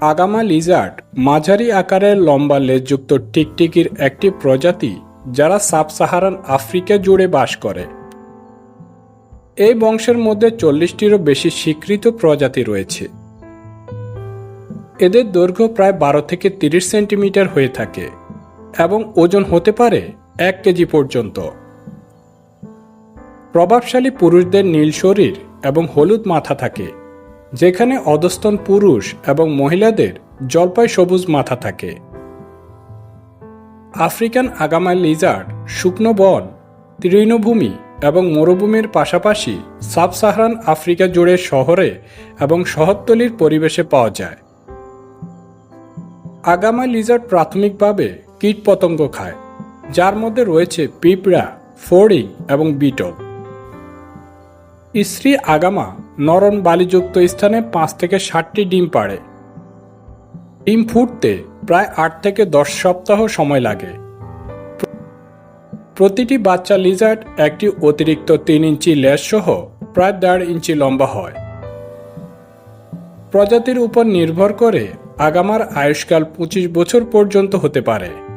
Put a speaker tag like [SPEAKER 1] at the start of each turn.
[SPEAKER 1] আগামা Lizaad মাঝারি আকারের লম্বা লেজযুক্ত টিকটিকির একটি প্রজাতি যারা সাব সাহারান আফ্রিকা জুড়ে বাস করে। এই বংশের মধ্যে চল্লিশটিরও বেশি স্বীকৃত প্রজাতি রয়েছে। এদের দৈর্ঘ্য প্রায় বারো থেকে তিরিশ সেন্টিমিটার হয়ে থাকে এবং ওজন হতে পারে এক কেজি পর্যন্ত। প্রভাবশালী পুরুষদের নীল শরীর এবং হলুদ মাথা থাকে। যেখানে অধস্তন পুরুষ এবং মহিলাদের জলপাই সবুজ মাথা থাকে। আফ্রিকান আগামা লিজার্ড, শুকনো বন, তৃণভূমি এবং মরুভূমির পাশাপাশি সাব সাহারান আফ্রিকা জুড়ে শহরে এবং শহরতলির পরিবেশে পাওয়া যায়। আগামা লিজার্ড প্রাথমিকভাবে কীটপতঙ্গ খায়, যার মধ্যে রয়েছে পিঁপড়া, ফড়িং এবং বিটল। স্ত্রী আগামা নরম বালিযুক্ত স্থানে পাঁচ থেকে ষাটটি ডিম পাড়ে। ডিম ফুটতে প্রায় আট থেকে দশ সপ্তাহ সময় লাগে। প্রতিটি বাচ্চা লিজার্ড একটি অতিরিক্ত তিন ইঞ্চি লেজ সহ প্রায় দেড় ইঞ্চি লম্বা হয়। প্রজাতির উপর নির্ভর করে আগামার আয়ুষ্কাল পঁচিশ বছর পর্যন্ত হতে পারে।